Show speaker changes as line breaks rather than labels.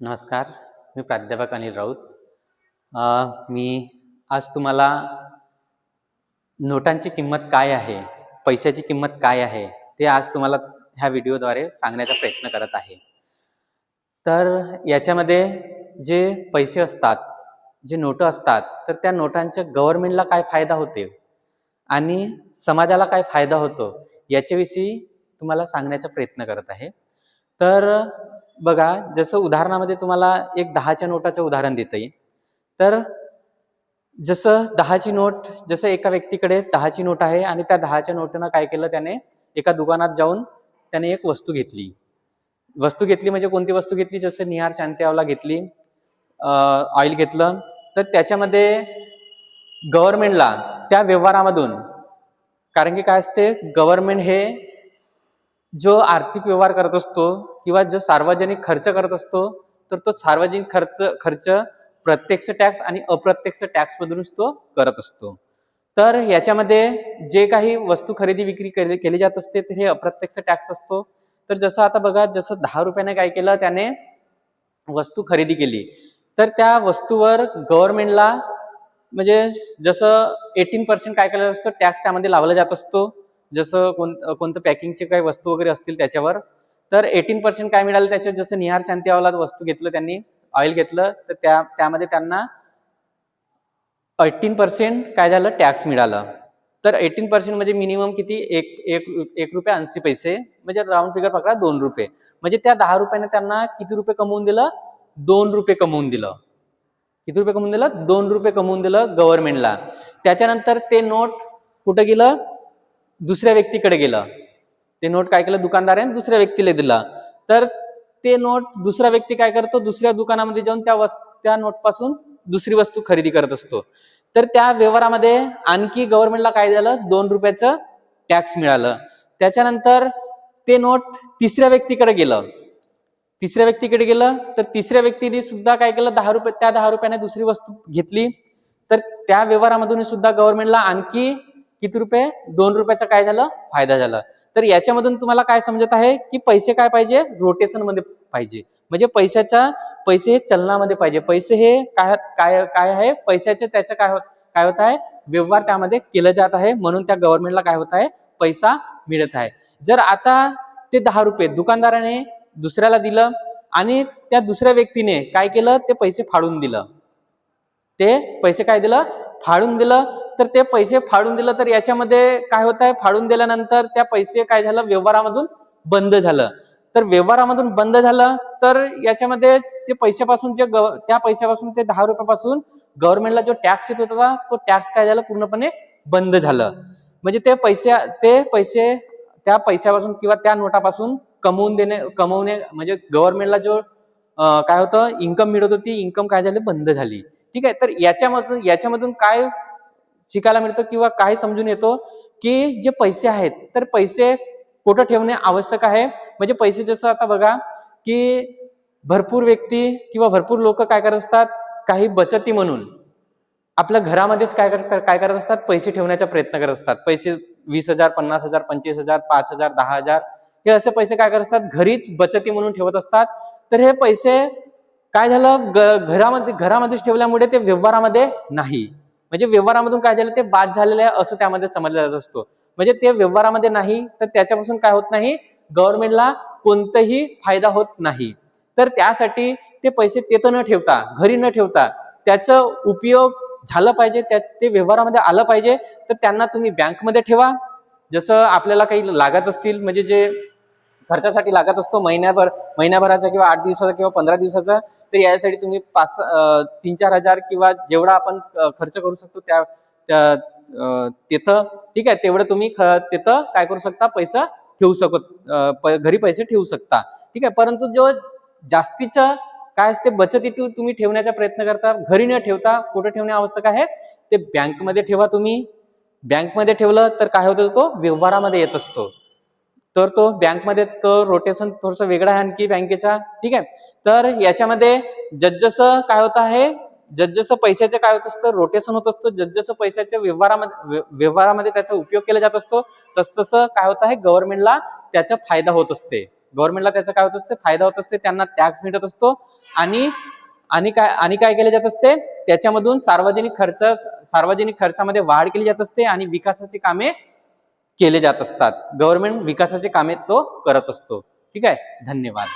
नमस्कार मी प्राध्यापक अनिल राऊत. मी आज तुम्हाला नोटांची किंमत काय आहे पैशाची किंमत काय आहे ते आज तुम्हाला ह्या व्हिडिओद्वारे सांगण्याचा प्रयत्न करत आहे. तर याच्यामध्ये जे पैसे असतात जे नोटं असतात तर त्या नोटांच्या गव्हर्नमेंटला काय फायदा होते आणि समाजाला काय फायदा होतो याच्याविषयी तुम्हाला सांगण्याचा प्रयत्न करत आहे. तर बघा जसं उदाहरणामध्ये तुम्हाला एक दहाच्या नोटाचं उदाहरण देता येईल तर जसं दहाची नोट जसं एका व्यक्तीकडे दहाची नोट आहे आणि त्या दहाच्या नोटनं काय केलं त्याने? एका दुकानात जाऊन त्याने एक वस्तू घेतली. वस्तू घेतली म्हणजे कोणती वस्तू घेतली? जसं निहार शांतीवाला घेतली ऑइल घेतलं. तर त्याच्यामध्ये गव्हर्नमेंटला त्या व्यवहारामधून कारण की काय असते? गव्हर्नमेंट हे जो आर्थिक व्यवहार करत असतो किंवा जो सार्वजनिक खर्च करत असतो तर तो सार्वजनिक खर्च खर्च प्रत्यक्ष टॅक्स आणि अप्रत्यक्ष टॅक्स मधूनच तो करत असतो. तर याच्यामध्ये जे काही वस्तू खरेदी विक्री केली केली जात असते तर हे अप्रत्यक्ष टॅक्स असतो. तर जसं आता बघा जसं दहा रुपयाने काय केलं त्याने वस्तू खरेदी केली. तर त्या वस्तूवर गव्हर्नमेंटला म्हणजे जसं एटीन पर्सेंट काय केलं असतं टॅक्स त्यामध्ये लावला जात असतो. जसं कोण कोणतं पॅकिंगचे काही वस्तू वगैरे असतील त्याच्यावर तर एटीन पर्सेंट काय मिळालं त्याच्यात? जसं निहार शांतीवाला वस्तू घेतलं त्यांनी ऑइल घेतलं तर त्या त्यामध्ये त्यांना एटीन पर्सेंट काय झालं? टॅक्स मिळालं. तर एटीन पर्सेंट म्हणजे मिनिमम किती? एक एक एक रुपये ऐंशी पैसे. म्हणजे राऊंड फिगर पकडा दोन रुपये. म्हणजे त्या दहा रुपयाने त्यांना किती रुपये कमवून दिलं? दोन रुपये कमवून दिलं. किती रुपये कमवून दिलं? दोन रुपये कमवून दिलं गव्हर्नमेंटला त्याच्यानंतर ते नोट कुठं गेलं? दुसऱ्या व्यक्तीकडे गेलं. ते नोट काय केलं? दुकानदाराने दुसऱ्या व्यक्तीला दिलं. तर ते नोट दुसरा व्यक्ती काय करतो? दुसऱ्या दुकानामध्ये जाऊन त्या वस्तू त्या नोटपासून दुसरी वस्तू खरेदी करत असतो. तर त्या व्यवहारामध्ये आणखी गव्हर्नमेंटला काय झालं? दोन रुपयाचं टॅक्स मिळालं. त्याच्यानंतर ते नोट तिसऱ्या व्यक्तीकडे गेलं. तिसऱ्या व्यक्तीकडे गेलं तर तिसऱ्या व्यक्तीने सुद्धा काय केलं? दहा रुपये त्या दहा रुपयाने दुसरी वस्तू घेतली. तर त्या व्यवहारामधून सुद्धा गव्हर्नमेंटला आणखी किती रुपये? दोन रुपयाचा काय झालं? फायदा झाला. तर याच्यामधून तुम्हाला काय समजत आहे? की पैसे काय पाहिजे? रोटेशनमध्ये पाहिजे. म्हणजे पैशाच्या पैसे हे चलनामध्ये पाहिजे. पैसे हे काय काय काय आहे? पैशाचे त्याचं काय काय होत आहे? व्यवहार त्यामध्ये केलं जात आहे. म्हणून त्या गव्हर्नमेंटला काय होत आहे? पैसा मिळत आहे. जर आता ते दहा रुपये दुकानदाराने दुसऱ्याला दिलं आणि त्या दुसऱ्या व्यक्तीने काय केलं? ते पैसे फाडून दिलं. ते पैसे काय दिलं? फाडून दिलं तर ते पैसे फाडून दिलं तर याच्यामध्ये काय होत आहे? फाडून दिल्यानंतर त्या पैसे काय झालं? व्यवहारामधून बंद झालं. तर व्यवहारामधून बंद झालं तर याच्यामध्ये ते पैशापासून जे गव- त्या पैशापासून ते दहा रुपयापासून गव्हर्नमेंटला जो टॅक्स येत होता तो टॅक्स काय झाला? पूर्णपणे बंद झालं. म्हणजे ते पैसे ते पैसे त्या पैशापासून किंवा त्या नोटापासून कमवून देणे कमवणे म्हणजे गव्हर्नमेंटला जो काय होतं? इन्कम मिळत होती इन्कम काय झाली? बंद झाली. ठीक आहे? तर याच्यामधून याच्यामधून काय शिकायला मिळतं किंवा काय समजून येतो की जे पैसे आहेत तर पैसे कुठं ठेवणे आवश्यक आहे? म्हणजे पैसे जसं आता बघा की भरपूर व्यक्ती किंवा भरपूर लोक काय करत असतात? काही बचती म्हणून. आपल्या घरामध्येच काय कर काय करत असतात? पैसे ठेवण्याचा प्रयत्न करत असतात. पैसे वीस हजार पन्नास हजार पंचवीस हजार पाच हजार दहा हजार हे असे पैसे काय करत असतात? घरीच बचती म्हणून ठेवत असतात. तर हे पैसे काय झालं? ग- घरामध्ये घरामध्येच ठेवल्यामुळे ते व्यवहारामध्ये नाही. म्हणजे व्यवहारामधून काय झालं? ते बाद झालेलं आहे असं त्यामध्ये समजलं जात असतो. म्हणजे ते व्यवहारामध्ये नाही तर त्याच्यापासून काय होत नाही? गव्हर्नमेंटला कोणताही फायदा होत नाही. तर त्यासाठी ते पैसे तेथं न ठेवता घरी न ठेवता त्याचं उपयोग झालं पाहिजे त्या ते व्यवहारामध्ये आलं पाहिजे. तर त्यांना तुम्ही बँकमध्ये ठेवा. जसं आपल्याला काही लागत असतील म्हणजे जे खर्चासाठी लागत असतो महिन्याभर महिन्याभराचा किंवा आठ दिवसाचा किंवा पंधरा दिवसाचा तर यासाठी तुम्ही पाच तीन चार हजार किंवा जेवढा आपण खर्च करू शकतो त्या तिथं ठीक आहे तेवढं तुम्ही ख- तिथं काय करू शकता पैसा ठेवू शकत प- घरी पैसे ठेवू शकता. ठीक आहे परंतु जो जास्तीचं काय असते बचतीतून तुम्ही ठेवण्याचा प्रयत्न करता घरी न ठेवता कुठं ठेवणे आवश्यक आहे ते बँकमध्ये ठेवा तुम्ही. बँकमध्ये ठेवलं तर काय होतं तो व्यवहारामध्ये येत असतो. तर तो बँकमध्ये तो रोटेशन थोडस वेगळा आहे आणखी बँकेचा ठीक आहे? तर याच्यामध्ये जसजसं काय होत आहे जसजसं पैशाचं काय होत असतं रोटेशन होत असतं जसजसं पैशाच्या व्यवहारामध्ये व्यवहारामध्ये त्याचा उपयोग केला जात असतो तसतसं काय होत आहे गव्हर्नमेंटला त्याचा फायदा होत असते. गव्हर्नमेंटला त्याचा काय होत असते फायदा होत असते त्यांना टॅक्स मिळत असतो आणि आणि काय आणि काय केले जात असते त्याच्यामधून सार्वजनिक खर्च सार्वजनिक खर्चामध्ये वाढ केली जात असते आणि विकासाची कामे केले जात असतात. गव्हर्नमेंट विकासाचे कामे तो करत असतो. ठीक आहे? धन्यवाद.